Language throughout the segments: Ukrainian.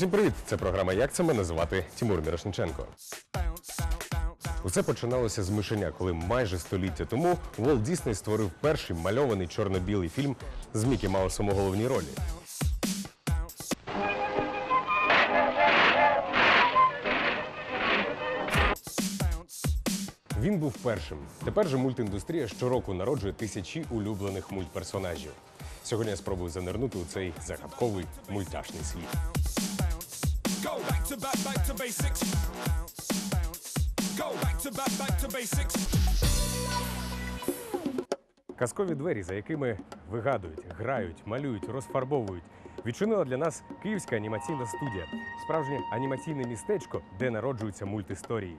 Усім привіт! Це програма Як це мене звати Тимур Мірошниченко. Усе починалося з мишеня, коли майже століття тому Уолт Дісней створив перший мальований чорно-білий фільм з Мікі Маусом у головній ролі. Він був першим. Тепер же мультіндустрія щороку народжує тисячі улюблених мультперсонажів. Сьогодні я спробую занирнути у цей загадковий мультяшний світ. Go back to back, back to basics. Go back to back, back to basics. Казкові двері, за якими вигадують, грають, малюють, розфарбовують, відчинила для нас Київська анімаційна студія, справжнє анімаційне містечко, де народжуються мультісторії.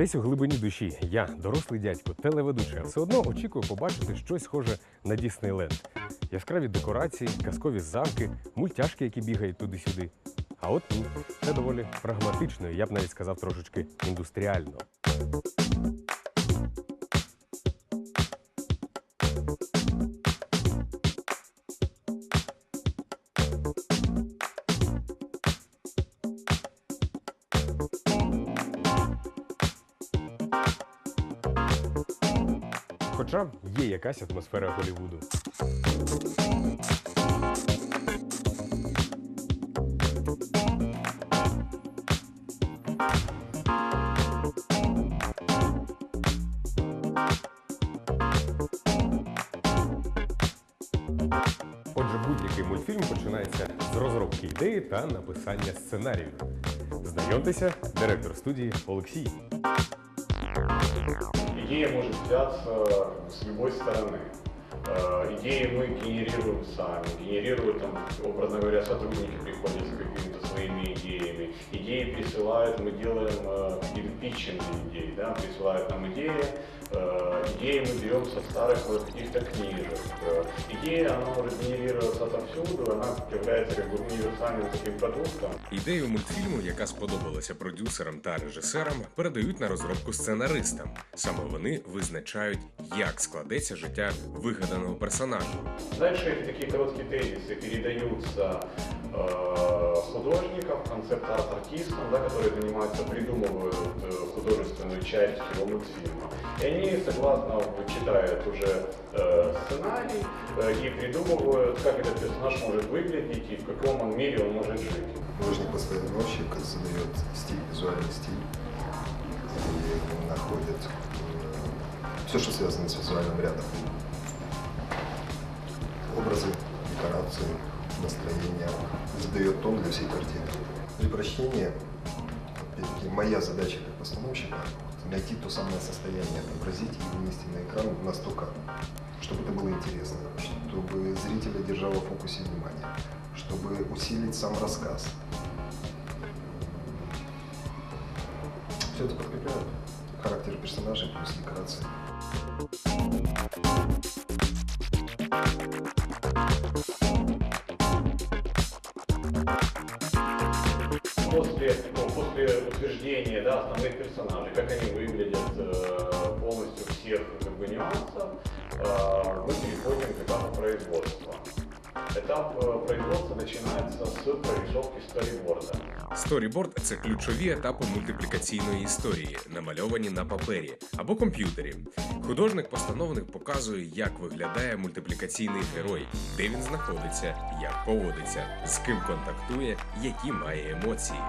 Десь у глибині душі я, дорослий дядько, телеведучий, все одно очікую побачити щось схоже на Діснейленд. Яскраві декорації, казкові замки, мультяшки, які бігають туди-сюди. А от ні, це доволі прагматично, я б навіть сказав трошечки індустріально. Якась атмосфера Голлівуду. Отже, будь-який мультфільм починається з розробки ідеї та написання сценарію. Знайомтеся, директор студії Олексій. Идея может взяться с любой стороны. Э, Идеи мы генерируем сами, генерируют там, образно говоря, сотрудники приходят с какими-то своими идеями. Идеи присылают, мы делаем э, какие-то идей, да, присылают нам идеи. Э, Идеи мы берем со старых вот каких-то книжек. Э, Идея, она может генерироваться отовсюду, она является как бы универсальным таким продуктом. Ідею мультфільму, яка сподобалася продюсерам та режисерам, передають на розробку сценаристам. Саме вони визначають, як складеться життя вигаданого персонажа. Дальше эти такие короткие тезисы передаются э, художникам, концепт-арт-артистам, да, которые занимаются, придумывают э, художественную часть его мультфильма. И вони они согласно читают уже э, сценарий э, и придумывают, как этот персонаж может выглядеть и в каком он мире он может жить. Художник-постановщик создает стиль, визуальный стиль, и находит все, что связано с визуальным рядом. Образы, декорации, настроение, задает тон для всей картины. При прочтении, опять-таки, моя задача как постановщика найти то самое состояние, отобразить и вынести на экран настолько, чтобы это было интересно, чтобы зрителя держало в фокусе внимания, чтобы усилить сам рассказ. Все это подкрепляет характер персонажей плюс декорации. После, ну, после утверждения основных персонажей, как они выглядят, э, полностью всех как бы, нюансов, э, мы переходим к этапу производства. Этап э, производства начинается с прорисовки сториборда. Сторіборд це ключові етапи мультиплікаційної історії, намальовані на папері або комп'ютері. Художник-постановник показує, як виглядає мультиплікаційний герой, де він знаходиться, як поводиться, з ким контактує, які має емоції.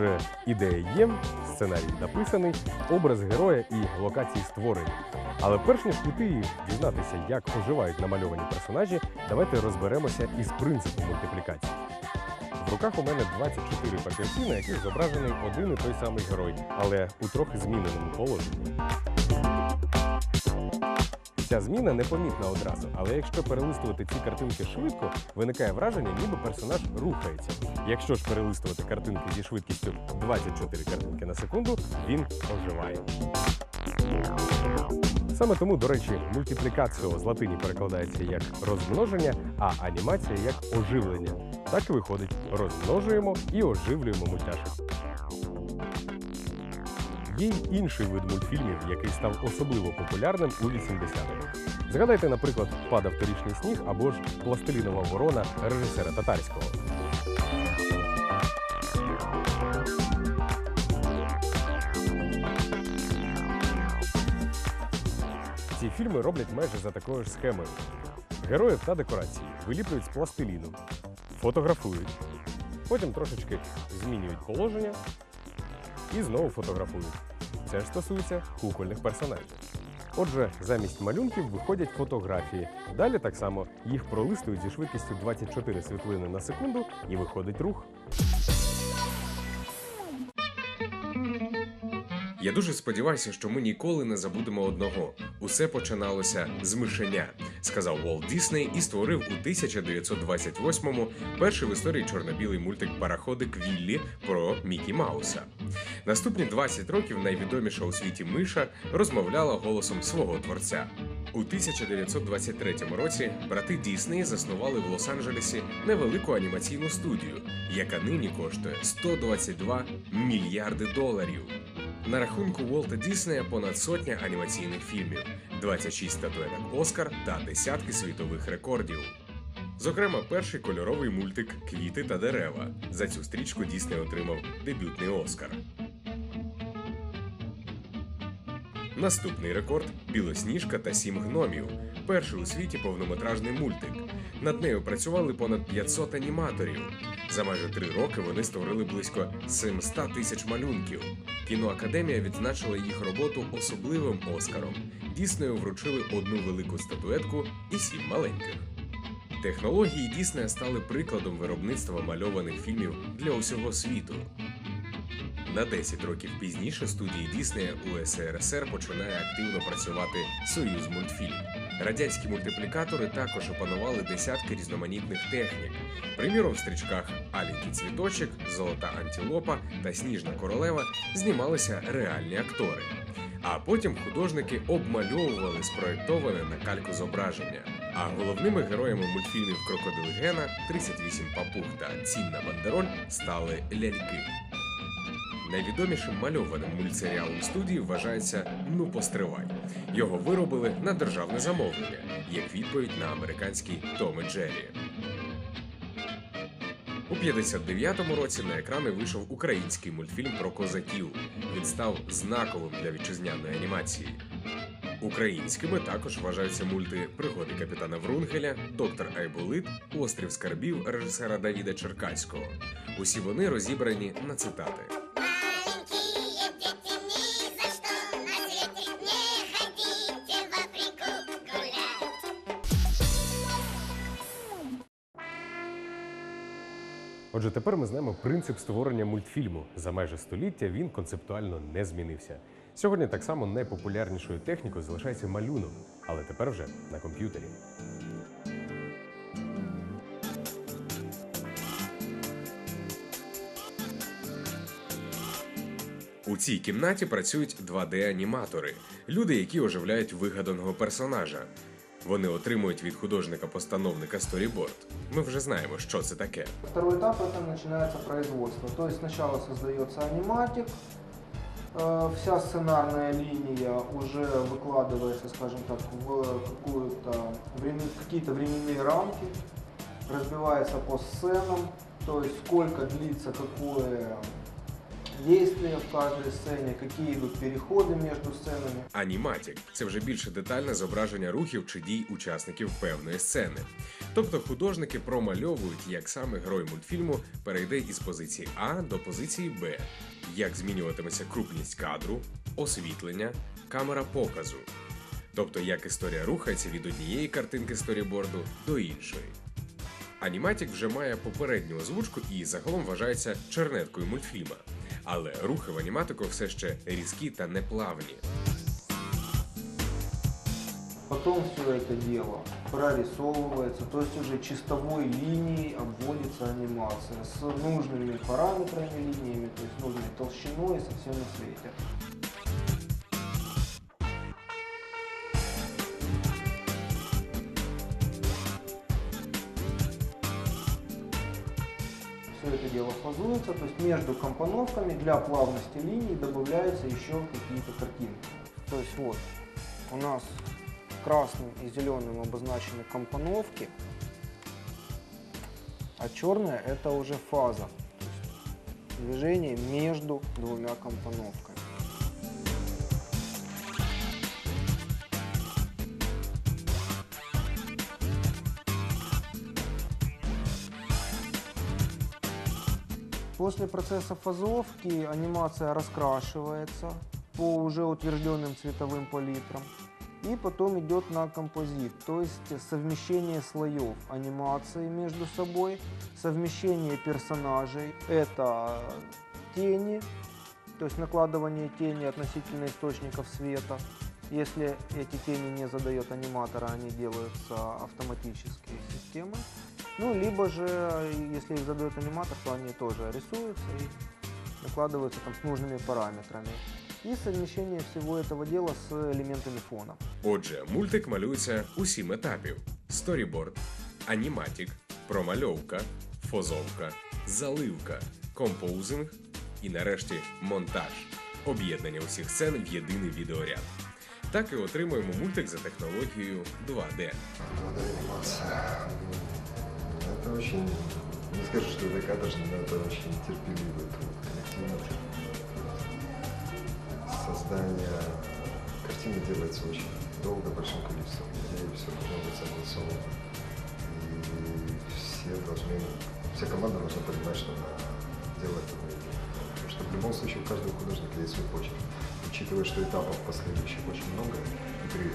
Отже, ідея є, сценарій написаний, образ героя і локації створені. Але перш ніж піти дізнатися, як оживають намальовані персонажі, давайте розберемося із принципом мультиплікації. В руках у мене 24 папірці, на яких зображений один і той самий герой, але у трохи зміненому положенні. Ця зміна непомітна одразу, але якщо перелистувати ці картинки швидко, виникає враження, ніби персонаж рухається. Якщо ж перелистувати картинки зі швидкістю 24 картинки на секунду, він оживає. Саме тому, до речі, мультиплікаціо з латині перекладається як розмноження, а анімація як оживлення. Так і виходить: розмножуємо і оживлюємо мультяшок. Є інший вид мультфільмів, який став особливо популярним у 80-х. Згадайте, наприклад, падав торічний сніг або ж пластилінова ворона режисера татарського. Ці фільми роблять майже за такою ж схемою. Героїв та декорації виліплюють з пластиліну, фотографують, потім трошечки змінюють положення і знову фотографують. Це ж стосується кукольних персонажів. Отже, замість малюнків виходять фотографії. Далі так само їх пролистують зі швидкістю 24 світлини на секунду і виходить рух. Я дуже сподіваюся, що ми ніколи не забудемо одного. Усе починалося з мишеня, сказав Волт Дісней і створив у 1928-му перший в історії чорно-білий мультик Параходик Віллі про Мікі Мауса. Наступні 20 років найвідоміша у світі миша розмовляла голосом свого творця. У 1923 році брати Дісней заснували в Лос-Анджелесі невелику анімаційну студію, яка нині коштує 122 мільярди доларів. На рахунку Волта Діснея понад сотня анімаційних фільмів, 26 статуеток Оскар та десятки світових рекордів. Зокрема, перший кольоровий мультик Квіти та дерева. За цю стрічку Дісней отримав дебютний Оскар. Наступний рекорд Білосніжка та сім гномів. Перший у світі повнометражний мультик. Над нею працювали понад 500 аніматорів. За майже три роки вони створили близько 700 тисяч малюнків. Кіноакадемія відзначила їх роботу особливим Оскаром. Діснею вручили одну велику статуетку і сім маленьких. Технології Діснея стали прикладом виробництва мальованих фільмів для усього світу. На 10 років пізніше студії Діснея у СРСР починає активно працювати Союз мультфільм. Радянські мультиплікатори також опанували десятки різноманітних технік. Приміром, в стрічках Аленький цвіточок, Золота антилопа та Сніжна королева знімалися реальні актори. А потім художники обмальовували спроєктоване на кальку зображення. А головними героями мультфільмів Крокодил Гена, 38 папуг та Цінна бандероль стали ляльки. Найвідомішим мальованим мультсеріалом студії вважається Ну постривай. Його виробили на державне замовлення, як відповідь на американський Том і Джері. У 59-му році на екрани вийшов український мультфільм про козаків. Він став знаковим для вітчизняної анімації. Українськими також вважаються мульти Пригоди капітана Врунгеля, Доктор Айболит, Острів скарбів режисера Давіда Черкаського. Усі вони розібрані на цитати. Отже, тепер ми знаємо принцип створення мультфільму. За майже століття він концептуально не змінився. Сьогодні так само найпопулярнішою технікою залишається малюнок, але тепер вже на комп'ютері. У цій кімнаті працюють 2D-аніматори, люди, які оживляють вигаданого персонажа. Вони отримують від художника-постановника сторіборд. Ми вже знаємо, що це таке. Второй этап это начинается производство. То есть сначала создается аниматик, э, вся сценарная линия уже выкладывается, скажем так, в какую-то времен- какие-то временные рамки, разбивается по сценам, то есть сколько длится какое действие в каждой сцене, какие идут переходы между сценами. Аніматік це вже більше детальне зображення рухів чи дій учасників певної сцени. Тобто художники промальовують, як саме герой мультфільму перейде із позиції А до позиції Б, як змінюватиметься крупність кадру, освітлення, камера показу. Тобто, як історія рухається від однієї картинки сторіборду до іншої. Аніматік вже має попередню озвучку і загалом вважається чернеткою мультфільма Але рухи в аніматику все ще різкі та неплавні. Потом все это дело прорисовывается, то есть уже чистовой линией обводится анимация с нужными параметрами линиями, то есть нужной толщиной и совсем на свете. Все это дело фазуется, то есть между компоновками для плавности линий добавляются еще какие-то картинки. То есть вот у нас красным и зеленым обозначены компоновки, а черная это уже фаза, движение между двумя компоновками. После процесса фазовки анимация раскрашивается по уже утвержденным цветовым палитрам. И потом идет на композит, то есть совмещение слоев анимации между собой, совмещение персонажей. Это тени, то есть накладывание тени относительно источников света. Если эти тени не задает аниматора, они делаются автоматически системой. Ну, либо же, если их задает аниматор, то они тоже рисуются и накладываются там с нужными параметрами. И совмещение всего этого дела с элементами фона. Отже, мультик малюється у сім етапів: сторіборд, аніматік, промальовка, фозовка, заливка, компоузинг і нарешті монтаж. Об'єднання усіх сцен в єдиний відеоряд. Так і отримуємо мультик за технологією 2D. 2D-анимация. Это очень, не скажу, что это каторжно, но это очень терпеливый труд. Создание картины делается очень долго, большим количеством людей, все должно быть согласовано. И все должны, вся команда должна понимать, что она делает одно и. Потому что в любом случае у каждого художника есть свой почерк. Учитывая, что этапов последующих очень много, игры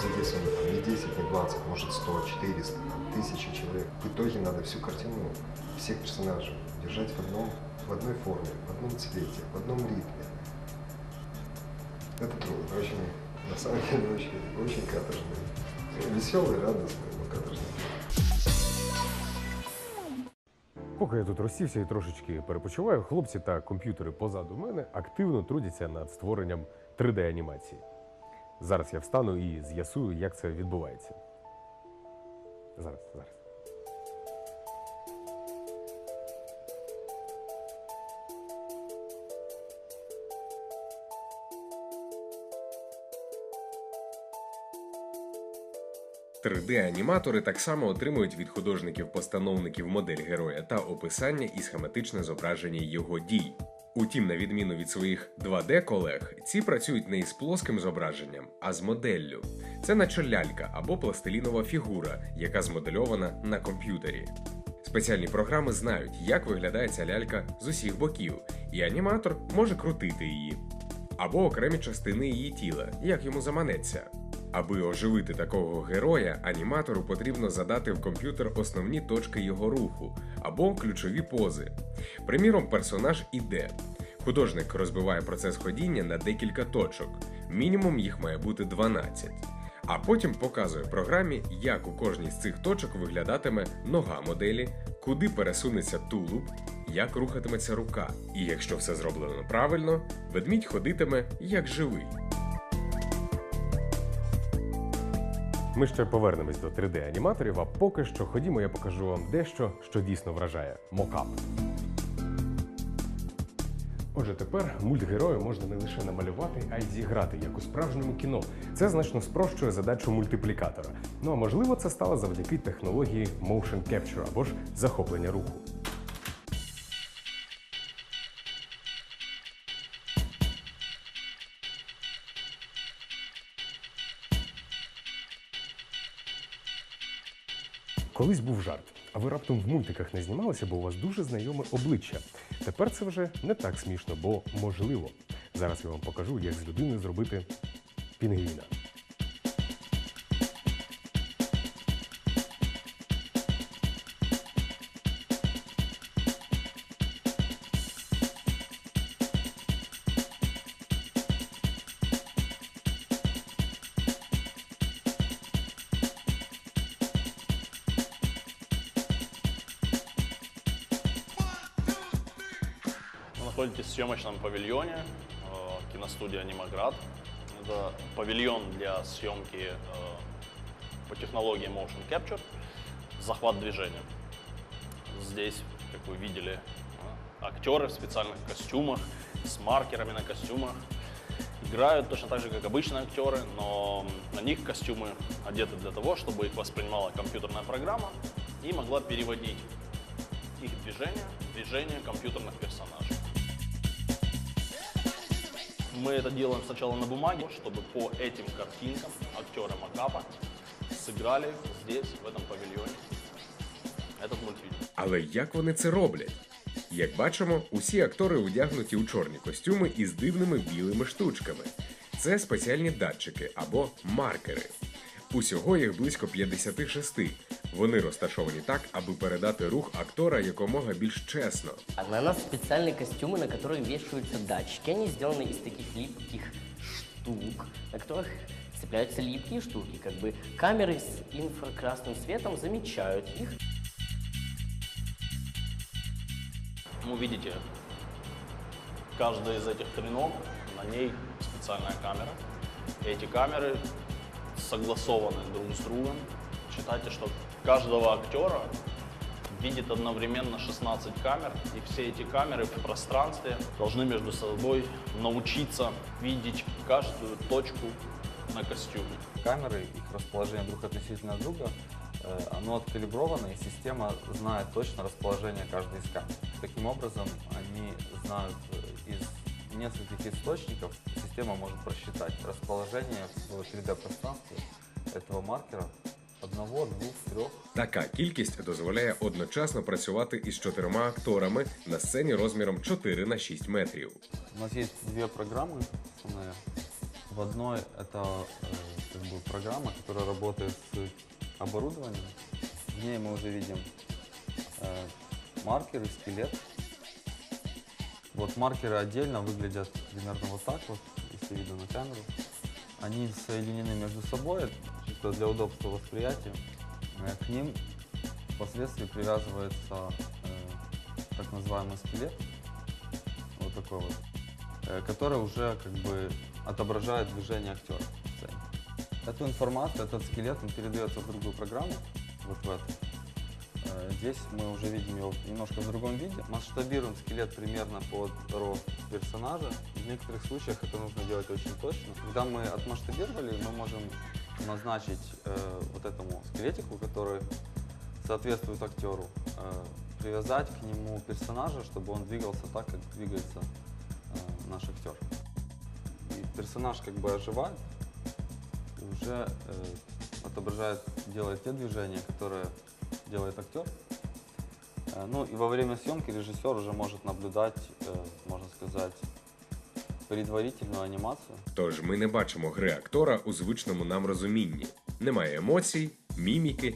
задействовано там не 10, не 20, может 100, 400, там, тысячи человек. В итоге надо всю картину, всех персонажей держать в, одном, в одной форме, в одном цвете, в одном ритме. Это трудно, очень, на самом деле, очень, очень каторжный. Веселый, радостный, но каторжный. Поки я тут розсівся і трошечки перепочиваю, хлопці та комп'ютери позаду мене активно трудяться над створенням 3D-анімації. Зараз я встану і з'ясую, як це відбувається. Зараз, зараз. – 3D-аніматори так само отримують від художників-постановників модель героя та описання і схематичне зображення його дій. Утім, на відміну від своїх 2D-колег, ці працюють не із плоским зображенням, а з моделлю. Це наче лялька або пластилінова фігура, яка змодельована на комп'ютері. Спеціальні програми знають, як виглядає ця лялька з усіх боків, і аніматор може крутити її або окремі частини її тіла, як йому заманеться. Аби оживити такого героя, аніматору потрібно задати в комп'ютер основні точки його руху або ключові пози. Приміром, персонаж іде. Художник розбиває процес ходіння на декілька точок. Мінімум їх має бути 12. А потім показує програмі, як у кожній з цих точок виглядатиме нога моделі, куди пересунеться тулуб, як рухатиметься рука. І якщо все зроблено правильно, ведмідь ходитиме як живий. Ми ще повернемось до 3D-аніматорів, а поки що ходімо, я покажу вам дещо, що дійсно вражає мокап. Отже, тепер мультгерою можна не лише намалювати, а й зіграти, як у справжньому кіно. Це значно спрощує задачу мультиплікатора. Ну а можливо, це стало завдяки технології Motion Capture або ж захоплення руху. Колись був жарт, а ви раптом в мультиках не знімалися, бо у вас дуже знайоме обличчя. Тепер це вже не так смішно, бо можливо. Зараз я вам покажу, як з людини зробити пінгвіна. Съемочном павильоне э, киностудии «Анимаград». Это павильон для съемки э, по технологии Motion Capture, захват движения. Здесь, как вы видели, э, актеры в специальных костюмах, с маркерами на костюмах. Играют точно так же, как обычные актеры, но на них костюмы одеты для того, чтобы их воспринимала компьютерная программа и могла переводить их движения в движения компьютерных персонажей. Мы это делаем сначала на бумаге, чтобы по этим картинкам актеры Макапа сыграли здесь, в этом павильоне, этот мультфильм. Але як вони це роблять? Як бачимо, усі актори одягнуті у чорні костюми із дивними білими штучками. Це спеціальні датчики або маркери. Усього їх близько 56. Вони розташовані так, аби передати рух актора якомога більш чесно. А на нас специальные костюмы, на которые вешаются датчики. Они сделаны из таких липких штук, на которых цепляются липкие штуки. Как бы камеры с инфракрасным светом замечают их. Ну, видите, каждая из этих треног, на ней специальная камера. Эти камеры согласованы друг с другом. Считайте, что каждого актера видит одновременно 16 камер, и все эти камеры в пространстве должны между собой научиться видеть каждую точку на костюме. камеры, их расположение друг относительно друга, э, оно откалибровано, и система знает точно расположение каждой из камер. Таким образом, они знают э, из нескольких источников, система может просчитать расположение в 3D-пространстве этого маркера одного, двух, трех. Така кількість дозволяє одночасно працювати із чотирма акторами на сцені розміром 4 на 6 метрів. У нас есть две программы основные. В одной это э, как бы программа, которая работает с оборудованием. В ней мы уже видим э, маркеры, скелет. Вот маркеры отдельно выглядят примерно вот так вот, если видно на камеру. Они соединены между собой, чисто для удобства восприятия. Э, К ним впоследствии привязывается э, так называемый скелет, вот такой вот, э, который уже как бы отображает движение актера. Эту информацию, этот скелет, он передается в другую программу, вот в эту. Здесь мы уже видим его немножко в другом виде. Масштабируем скелет примерно под рост персонажа. В некоторых случаях это нужно делать очень точно. Когда мы отмасштабировали, мы можем назначить э, вот этому скелетику, который соответствует актеру, э, привязать к нему персонажа, чтобы он двигался так, как двигается э, наш актер. И персонаж как бы оживает, и уже э, отображает, делает те движения, которые делает актер. Э, Ну и во время съемки режиссер уже может наблюдать, э, можно сказать, предварительную анимацию. Тож ми не бачимо гри актора у звичному нам розумінні. Немає емоцій, міміки,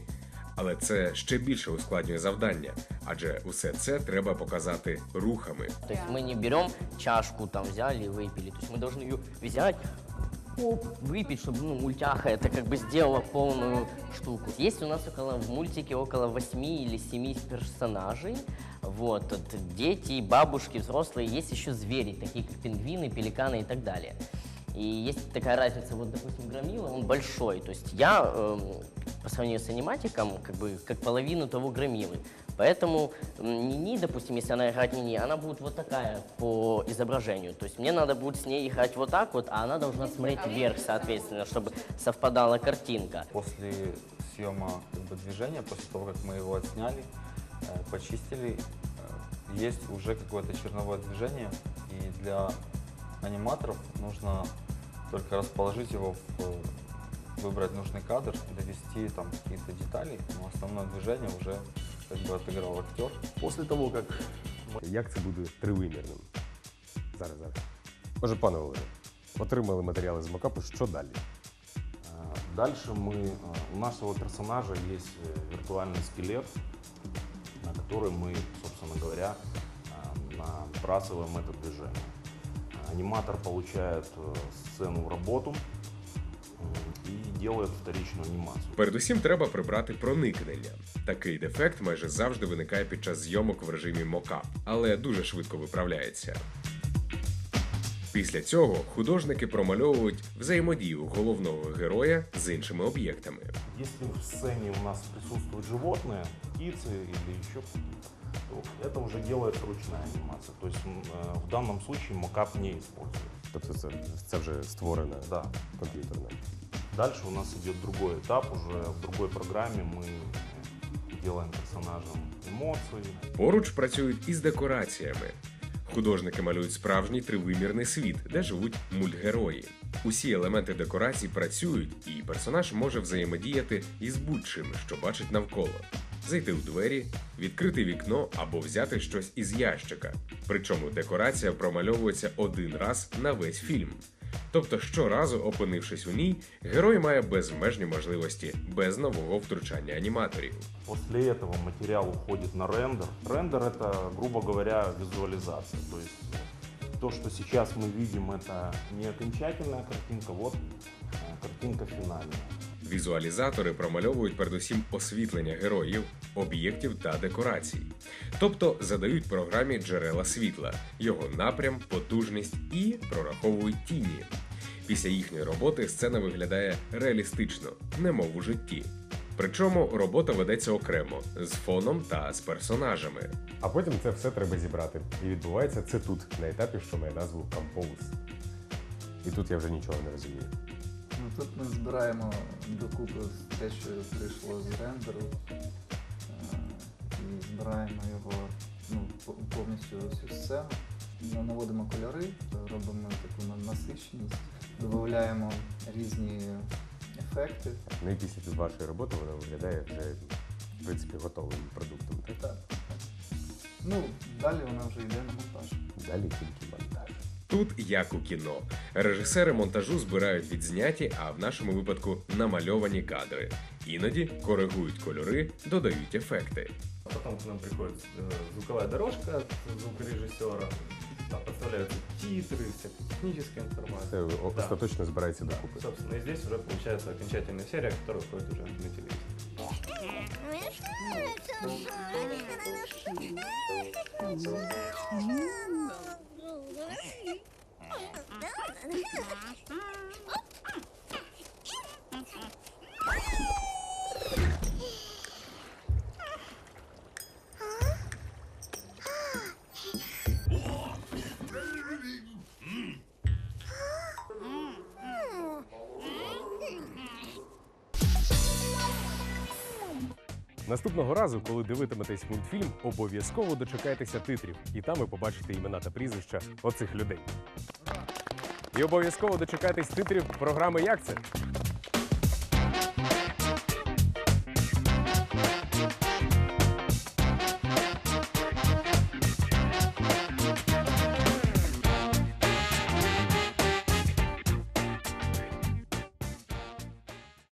але це ще більше ускладнює завдання, адже усе це треба показати рухами. То есть мы не берем чашку, там взяли и выпили. То есть мы должны ее взять, оп, выпить, чтобы ну, мультяха это как бы сделала полную штуку. Есть у нас около в мультике около 8 или 7 персонажей. Вот, дети, бабушки, взрослые. Есть еще звери, такие как пингвины, пеликаны и так далее. И есть такая разница, вот, допустим, Громила, он большой. То есть я эм, по сравнению с аниматиком, как бы, как половину того Громилы. Поэтому Нини, допустим, если она играет Нини, она будет вот такая по изображению. То есть мне надо будет с ней играть вот так вот, а она должна смотреть вверх, соответственно, чтобы совпадала картинка. После съема как бы, движения, после того, как мы его отсняли, э, почистили, э, есть уже какое-то черновое движение, и для аниматоров нужно только расположить его, в, выбрать нужный кадр, довести там какие-то детали, но основное движение уже как бы отыграл актер. После того, как Як це буде тривимірним? Зараз, зараз. Отже, пане Олеже, отримали матеріали з макапу, що далі? А, Дальше мы, а, у нашего персонажа есть э, виртуальный скелет, на который мы, собственно говоря, а, набрасываем это движение. А, Аниматор получает э, сцену в работу м, и делает вторичную анимацию. Передусім треба прибрати проникнення. Такий дефект майже завжди виникає під час зйомок в режимі мокап, але дуже швидко виправляється. Після цього художники промальовують взаємодію головного героя з іншими об'єктами. Если в сцене у нас присутствуют животные, птицы или еще какие-то, то это уже делает ручная анимация. То есть м, э, в данном случае мокап не используется. Тобто це, це вже створено Да. комп'ютерно. Дальше у нас идет другой этап, уже в другой программе мы делаем персонажам эмоции, Поруч працюють із декораціями. Художники малюють справжній тривимірний світ, де живуть мультгерої. Усі елементи декорацій працюють, і персонаж може взаємодіяти із будь-чим, що бачить навколо. Зайти у двері, відкрити вікно або взяти щось із ящика. Причому декорація промальовується один раз на весь фільм. Тобто щоразу, опинившись у ній, герой має безмежні можливості без нового втручання аніматорів. После этого материал уходит на рендер. Рендер это, грубо говоря, визуализация. То есть э, то, что сейчас мы видим, это не окончательная картинка, вот э, картинка финальная. Візуалізатори промальовують передусім освітлення героїв, об'єктів та декорацій. Тобто задають програмі джерела світла, його напрям, потужність і прораховують тіні. Після їхньої роботи сцена виглядає реалістично, немов у житті. Причому робота ведеться окремо з фоном та з персонажами. А потім це все треба зібрати. І відбувається це тут, на етапі, що має назву Compose. І тут я вже нічого не розумію. Тут ми збираємо докупи те, що прийшло з рендеру, е, і збираємо його ну, повністю всю сцену. Ну, Наводимо кольори, робимо таку насиченість, додаємо різні ефекти. Ну і після вашої роботи вона виглядає вже в принципі готовим продуктом. Так? Так. Ну, далі вона вже йде на монтаж. Далі тільки монтаж. Тут як у кіно. Режисери монтажу збирають відзняті, а в нашому випадку намальовані кадри. Іноді коригують кольори, додають ефекти. Потом к нам приходит э, звуковая дорожка от звукорежиссера, там подставляются титры, всякая техническая информация. Це о- Да. остаточно збирається докупи. Собственно, и здесь уже получается окончательная серия, которая входит уже на телевизор. Наступного разу, коли дивитиметесь мультфільм, обов'язково дочекайтеся титрів, і там ви побачите імена та прізвища оцих людей. І обов'язково дочекайтесь титрів програми Як це?